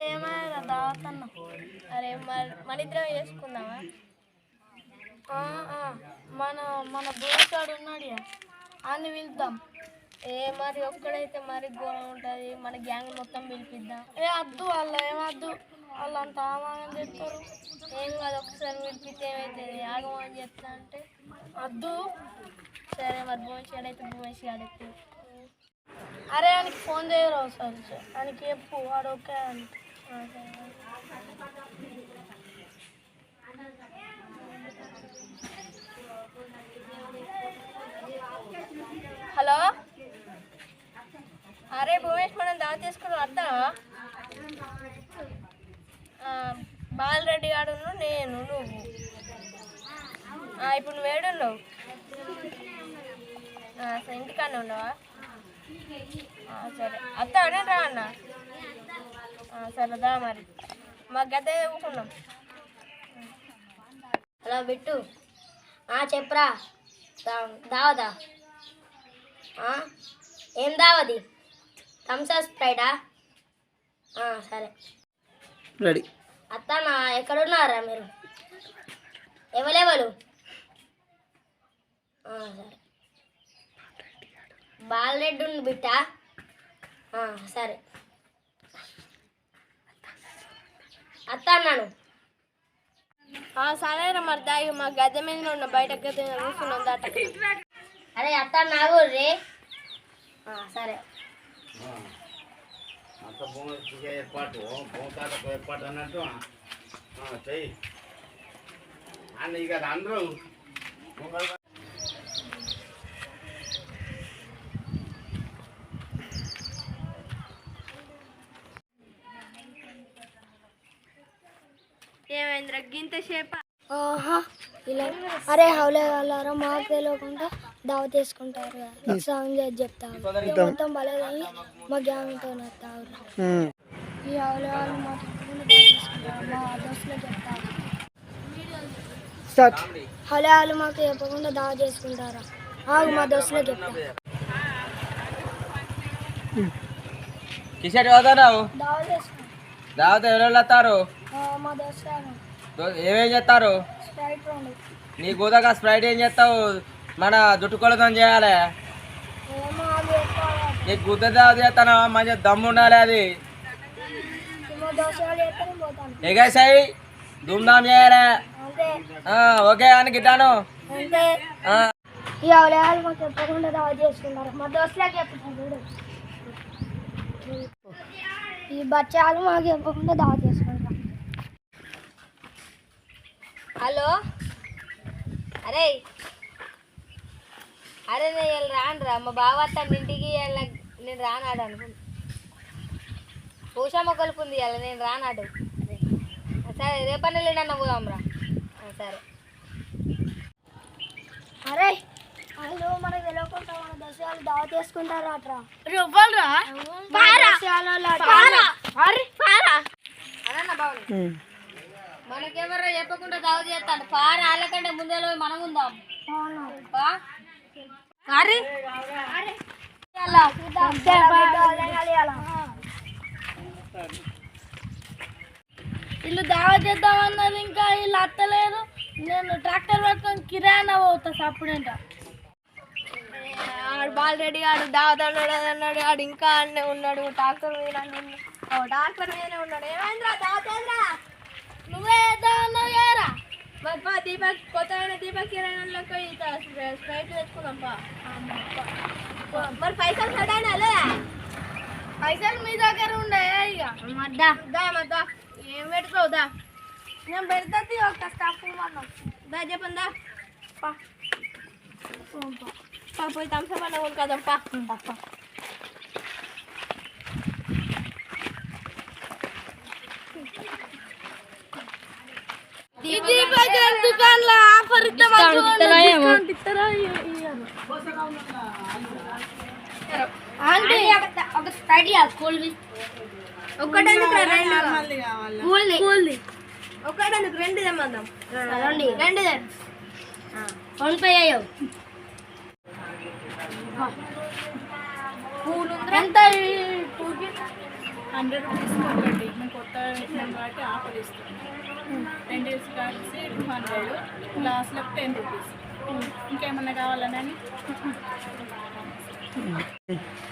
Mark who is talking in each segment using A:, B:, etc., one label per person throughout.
A: ఏమైనా దావతన్న అరే మరి మన ఇద్దరం చేసుకుందామా? మన మన బోసాడు ఉన్నాడు అని పిలుద్దాం. ఏ మరి ఒక్కడైతే మరి ఘోరం ఉంటుంది మన గ్యాంగ్ మొత్తం పిలిపిద్దాం. ఏ వద్దు వాళ్ళు ఏమద్దు వాళ్ళు అంత ఆమానం చెప్తారు ఏం కాదు ఒకసారి పిలిపితే ఏమవుతుంది ఆగమని చెప్తా అంటే వద్దు సరే మరి భూమేష్ అయితే భూమేష్ ఆడైతే అరే ఆయనకి ఫోన్ చేయరు ఒకసారి? ఆయనకి చెప్పు వాడు ఓకే అంటే ఆ, సరే. హలో అరే భువనేష్ మనం దావ తీసుకుని వద్దా బాలరెడ్డి గారు నేను నువ్వు. ఇప్పుడు నువ్వు ఏడున్నావు? ఆ, సరే, ఉన్నావా? సరే. అత్త అడే రా అన్న. సరే దా మరి. మా గద్ద ఊకున్నాం
B: హలో బిట్టు. ఆ, దావదా. ఏం దావది? థమ్సప్ స్ప్రైడా ఆ, సరే.
C: రెడీ
B: అత్త నా ఎక్కడున్నారా మీరు? ఎవరెవరు? ఆ, సరే. బాలరెడ్డి ఉంది బిట్ట ఆ, సరే. అత్త అన్నాను.
A: మరి దాగి మా గద్దె మీద ఉన్న బయట గద్దె కూర్చున్నాం దాట
B: అరే అత్త నాగు రే ఆ, సరే.
D: అంత భూమి ఏర్పాటు భూమి తాతకు ఏర్పాటు అన్నట్టు ఆ, చెయ్యి. అని ఇక అందరూ. ఒకరు
A: ఏమైందిరా గింత సేప?
E: ఆహా ఇలా అరే హౌలే వాళ్ళారా మాకు తెలియకుండా దావ తీసుకుంటారు కదా. సాంగ్ చేసి చెప్తారు. మొత్తం బలేదని మా గ్యాంగ్తో వస్తారు ఈ హౌలే వాళ్ళు మాకు తెలియకుండా దావ తీసుకుంటారు మా దోస్తులు చెప్తారు.
C: స్టార్ట్.
E: హౌలే వాళ్ళు మాకు చెప్పకుండా దావ చేసుకుంటారా. ఆగు మా దోస్తులు చెప్తారు
F: కిషోర్ చదువుతున్నావు
E: చేసుకుంటారు
F: దావత ఎవరు వస్తారు?
E: మా దోస్తులు
F: ఏమేం చేస్తారు? నీ గోదాక స్ప్రైట్ ఏం చేస్తావు? మన జుట్టుకొలతో చేయాలి. నీకు గుద్ద చేస్తాను మంచిగా దమ్ము ఉండాలి అది. ఎగేసాయి ధూమ్ధామ్ చేయాలి. ఓకే అని గిట్టాను.
E: ఈ బచ్చాలు మాకు చెప్పకుండా దావ చేసుకుంటారు
B: హలో? అరే అరే నేను ఇవాళ రానురా. మా బావ తన ఇంటికి నేను రానాడు అనుకుంటా పూషమ్మ కలుపుంది ఇవాళ నేను రానాడు. సరే రేపన్న లేడన్న పోదాంరా. ఆ, సరే.
E: అరే వాళ్ళు మనకు తెలియకుండా మన దావ చేసుకుంటారు అట్రా
B: మనకెవరో చెప్పకుండా దావ చేస్తాను పార వాళ్ళకంటే ముందే పోయి మనం ఉందాం. అరే.
A: వీళ్ళు దావా చేద్దామన్నది ఇంకా వీళ్ళు అత్తలేదు. నేను ట్రాక్టర్ పట్టుకొని కిరాణా పోతా సప్పుడంట. ఆడు బాల్ రెడీ ఆడు దావతాడు అన్నాడు ఆడు ఇంకా అన్నే ఉన్నాడు ట్రాక్టర్ మీద ట్రాక్టర్ మీదనే ఉన్నాడు. ఏమైందిరా దావతేంద్రా నువ్వే చేద్దామన్నావు కదరా మరి పా దీపక్ కొత్త దీపక్ కిరాణాలోకి స్ప్రైట్ తెచ్చుకుందాం పా మరి పైసలు సడైనా లేదా పైసలు మీ దగ్గర ఉండే ఇక మద్దా దా మద్దా ఏం పెడతావు దా నేను పెడతాది ఒక స్టాఫ్ మనం దా చెప్పండి దా పా పోం పా. పా పోయి థమ్స్అప్ అన్న కొనుక్కోదాం పా పా, పా ఇది దుకాణంలో ఆఫర్ డిస్కౌంట్ ఇస్తారా ఇయ్యరు అంటే
B: ఒక స్ప్రైట్ కూల్
A: ఒకటెందుకు రెండు కూల్ది రెండు
B: ఫోన్ పే అయ్యో
A: ఎంత? హండ్రెడ్ రూపీస్ కొట్టండి నేను కొత్త
C: బట్టి ఆఫర్ ఇస్తాం పెండిల్స్ కలిసి టూ హండ్రెడ్ గ్లాస్లకు టెన్ రూపీస్. ఇంకేమన్నా కావాలని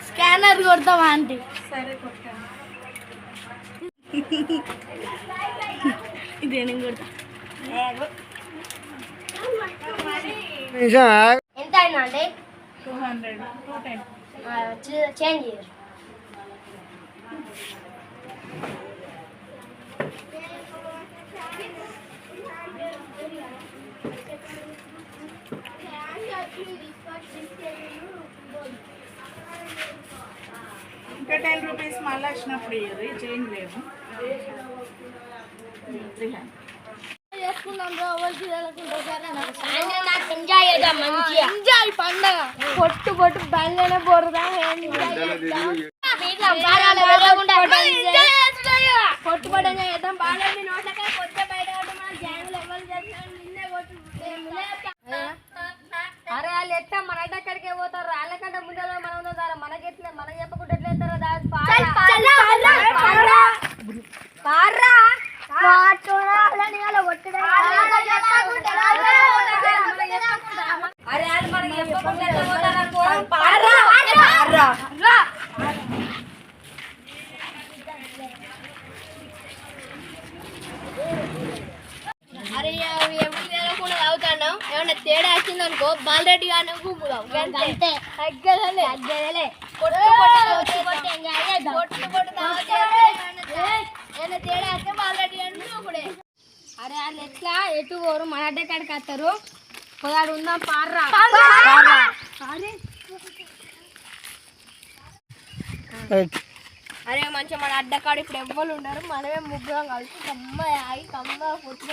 A: స్కానర్ కొడతావా ఆంటీ.
C: సరే కొట్టాను
A: ఇది నేను కొడతా.
E: ఎంత అయినా అండి?
C: Two hundred. Two ten.
E: Change
C: ఇంకా టెన్ రూపీస్ మళ్ళీ వచ్చినప్పుడు ఇయ్యరు. చేంజ్ లేదు. త్రీ హండ్రెడ్
E: ఎంజాయ్
A: పండగ. పొట్టు పొట్టు బండ్లనే బొరదా? పొట్టు పొట్టు చేద్దాం. బాగా మీ నోట్లకే కొత్త బయట కొట్టు మన గ్యాంగ్లు ఎవరు చేస్తారు నిన్నే కొట్టు
B: అరే వాళ్ళు ఎట్లా మన అడ్డక్కడికే పోతారు వాళ్ళకంటే ముందే మనం ఉందా మనకి ఎట్లా మనకి చెప్పకుండా ఎట్లా వెళ్తారో దాని పార్రా అరే వాళ్ళు మనకి చెప్పకుండా ఎట్లా పోతారు అనుకో పార్రా
A: అరే అవి ఎవరు తెలకుండా తాగుతాను ఏమన్నా తేడా వచ్చింది అనుకో బాలరెడ్డి గానే గుమ్ముదాం అంతే తగ్గదలే తగ్గదలే తేడా వస్తే గాని గుమ్ముడే
B: అరే వాళ్ళు ఎట్లా ఎటు పోరు మన అడ్డకాడికి వస్తారు పోయాడు ఉందాం పార్రా
A: అరే మంచిగా మన అడ్డకాడు ఇప్పుడు ఎవ్వరు ఉండరు మనమే ముగ్గురం కలిసి కమ్మ ఆగి కమ్మ పొట్టు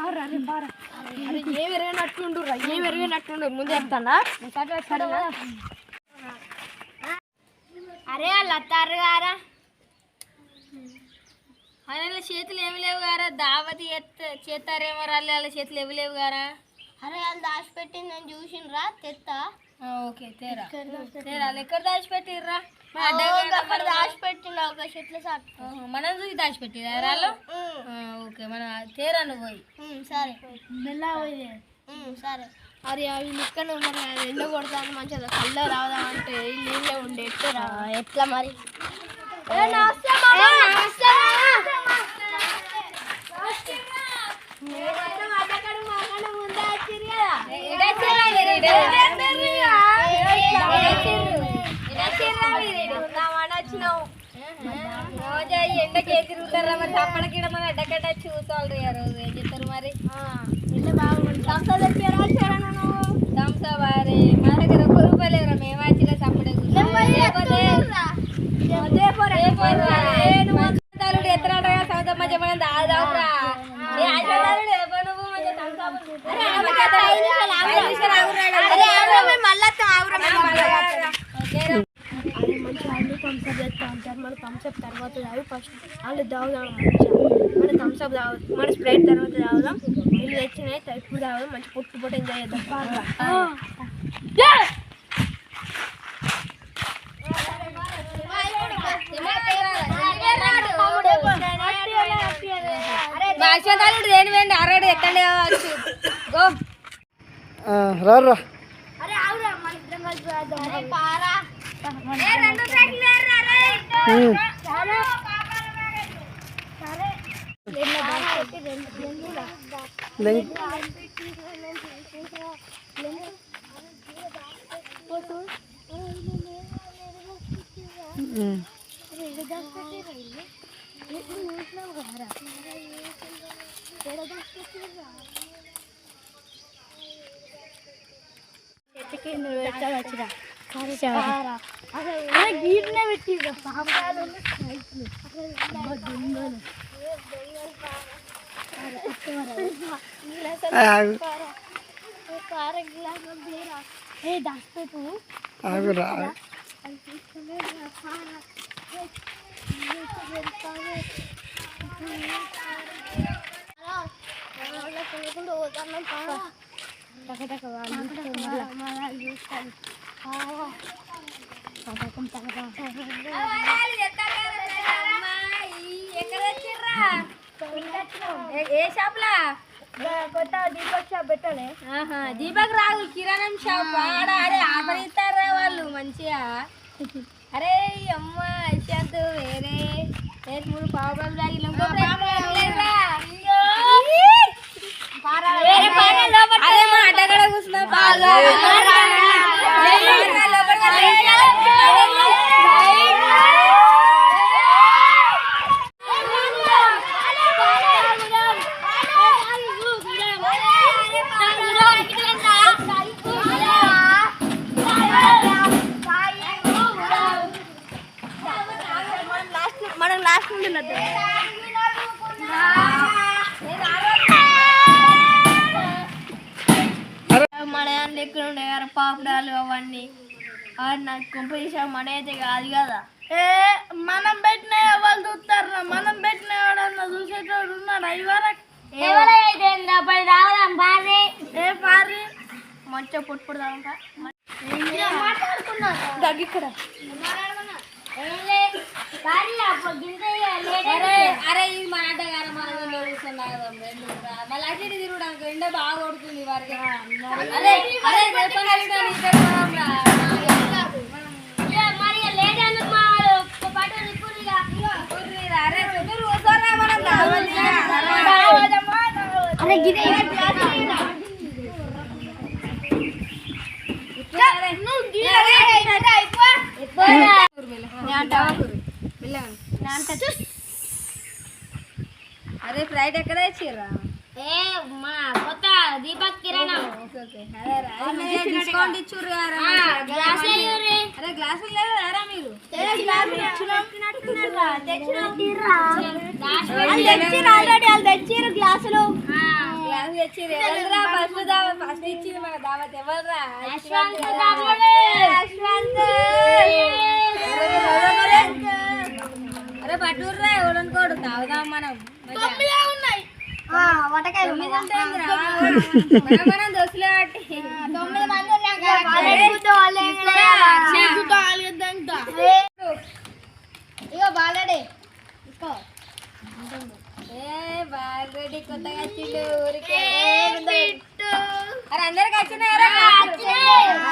A: అరే ఏ విరగనట్టుండు రా ఏ విరగనట్టుండు ముందు చెప్తానా అరే వాళ్ళు అత్తారు గారా.
B: వాళ్ళ చేతులు ఏమి లేవు గారా. దావతి చేస్తారేమో రాళ్ళు వాళ్ళ చేతులు ఏమి లేవు గారా.
A: అరే వాళ్ళు దాచిపెట్టింది నేను చూసిండ్రా తెత్తా.
B: ఓకే తేరా. తేరా ఎక్కడ దాచిపెట్టిర్రా మన
A: అక్కడ దాచిపెట్టిండు ఒక చెట్ల
B: మనం చూసి దాచిపెట్టిరా? రాళ్ళు ఆ, ఓకే మన తేరా నువ్వు పోయి
A: సరే. మెల్ల సరే. అరే అవి ఇక్కడ మరి ఎండ కొడతాను మంచిగా కళ్ళ రావదాం అంటే నీళ్ళే ఉండే ఎట్లా ఎట్లా మరి?
B: ఎండకి తిరుగుతారా మరి? తప్పడానికి మన అడ్డకట్ట చూసుకోవాలి ఆ రోజు. ఏం చెప్తారు మరి? థమ్స్ అప్ అరే మా దగ్గర ఒక్క రూపాయలు లేవురా. మేము వచ్చిన సప్పడే తాలుడు ఎత్తరాట సౌదమ్మ చెప్పడం దాదాపురా ఏ ఆశీర్వాదాలు లేపో నువ్వు మంచిగా thumbs up. అరే, మంచిగా ఐదు నిమిషాలు ఆగురా.
A: మళ్ళా
B: ఓకేరా?
A: అది మంచి వాళ్ళు థమ్స్అప్ చేస్తా అంటారు మన థమ్స్అప్ తర్వాత తాగు ఫస్ట్ వాళ్ళు తాగుదాం మన థమ్స్అప్ తాగు మన స్ప్రైట్ తర్వాత తాగుదాం వీళ్ళు తెచ్చినాయి ఇప్పుడు తాగుదాం మంచి పొట్టు పొట్టు ఎంజాయ్ చేద్దాం. బాగా
B: భాషతాలుడు దేని వేయండి అరడు ఎక్కండి కావచ్చు గో
F: రారా
E: అరే ఆవురా మన ఇద్దరం కలిసి వేద్దాం.
A: అరే పారా.
B: రెండు సైకిల్
E: సరే చెట్టుకి నువ్వు దాచిపెట్టి రెండు రెండురా. గీర్నే వీళ్ళు? ఇప్పుడు చూసినావు కదరా. ఏడ దాచిపెట్టిర్రా?
A: కింద ఏ
B: షాప్లా
A: కొత్త దీపక్ షాప్ పెట్టాలి
B: దీపక్ రాహుల్ కిరాణం షాప్ ఆడ అరే ఆఫర్ ఇస్తారా వాళ్ళు మంచిగా అరే అమ్మ ఇచ్చేద్దు వేరే రేపు మూడు పావులు బ్యాగులు ఇంకో అరే మా కూర్చున్నా
G: నాకు కొంపదీసా మన అయితే కాదు కదా.
A: ఏ మనం పెట్టిన వాళ్ళు చూస్తారా మనం పెట్టిన ఎవడన్నా చూసేటోడు ఉన్నాడు? ఇవరకు ఏ పారి
G: మంచిగా పొట్టు పొడదాం దగ్గర
B: అరే ఇది మన అడ్డగారు మన కూర్చున్నారు మళ్ళీ అటు ఇటు తిరుగుడానికి ఎండ బాగా కొడుతుంది వారికి అరే అరే రేపటి నుంచి నీకే పోదాం రా. కుర్రీరా, అరే కుదురు కూర్చోరా మనం రావాలి.
A: అరే గిదే
B: ఫ్లైట్ ఎక్కడ ఇచ్చిర్రా
A: ఏ మా కొత్త దీపక్ కిరణం.
B: డిస్కౌంట్ ఇచ్చుర్రు కదా అరే గ్లాసులు లేదా మీరు.
A: ఆల్రెడీ వాళ్ళు తెచ్చిర్రు. గ్లాసులు.
B: గ్లాసులు తెచ్చిర్రు. ఎవరురా ఫస్ట్ ఫస్ట్ ఇచ్చింది మన దావత్ ఎవరురా పట్టుర్రా ఎవడనుకోడు తాగుదాం మనం. మనం
A: ఇంకా. ఇగో బాలడే
B: ఏ బాగుడి కొత్తగా వచ్చిండు ఊరికే. అరే అందరికి వచ్చినాయరా?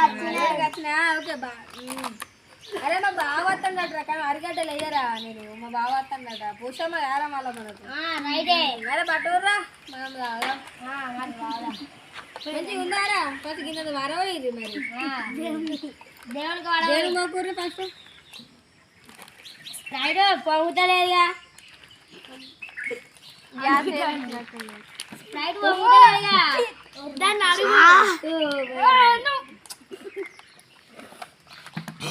B: అందరికి వచ్చినా ఓకే బా. అరే మా బావ వస్తుందట కానీ అరిగడ్డలు వేయరా నేను మా బావ వస్తుందట పుషమ్మ యారా మళ్ళీ మనకు.
A: రైటే.
B: అరే పట్టుర్రా మనం తాగుదాం మంచిగా ఉందారా? కొంచెం కింద మరి?
A: దేవునికి వాడ
B: దేవుని మొక్కుర్రి ఫస్ట్
A: రైట్ పొంగుతలేదుగా. రైట్ పొంగుతలేదుగా. దాన్ని అడుగు.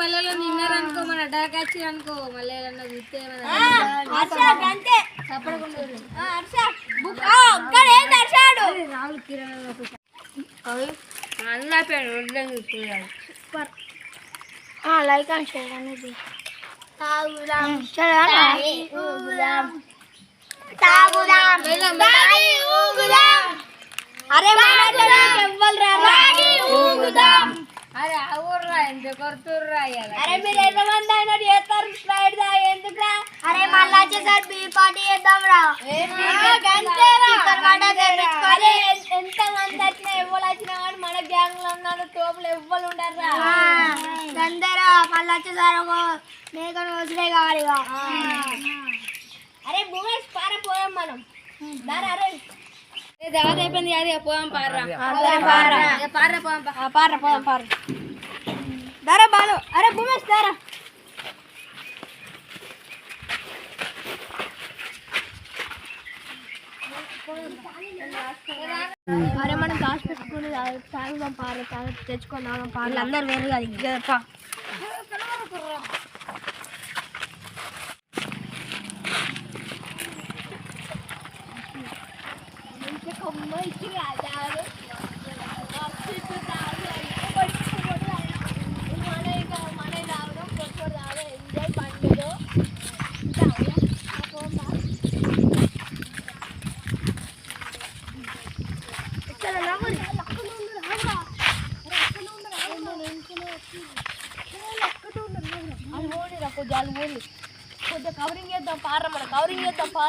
B: మళ్ళీ నిన్నారు అనుకో మన అడ్డాకి వచ్చి అనుకో మళ్ళీ ఏదన్నా చూస్తే తప్పకుండా రాహుల్ కిరణ్ అన్న పేరు వడ్డంగి చూడాలి
A: లైక్ అండ్ షేర్ అనేది. అరే
B: అరే అవుర్రా ఎంత కొడుతుర్రా ఇవాళ.
A: అరే మీరు ఎంతమంది అయినా చేస్తారు అరే
G: మనం
A: దాచి పెట్టుకుని తాగుదాం పార్ర తాగు తెచ్చుకొని తాగుదాం అందరు వేరు కాదు ఇంకా పా. కొంచెం కవరింగ్ చేద్దాం పార మన కవరింగ్ చేద్దాం పార ఏం కదా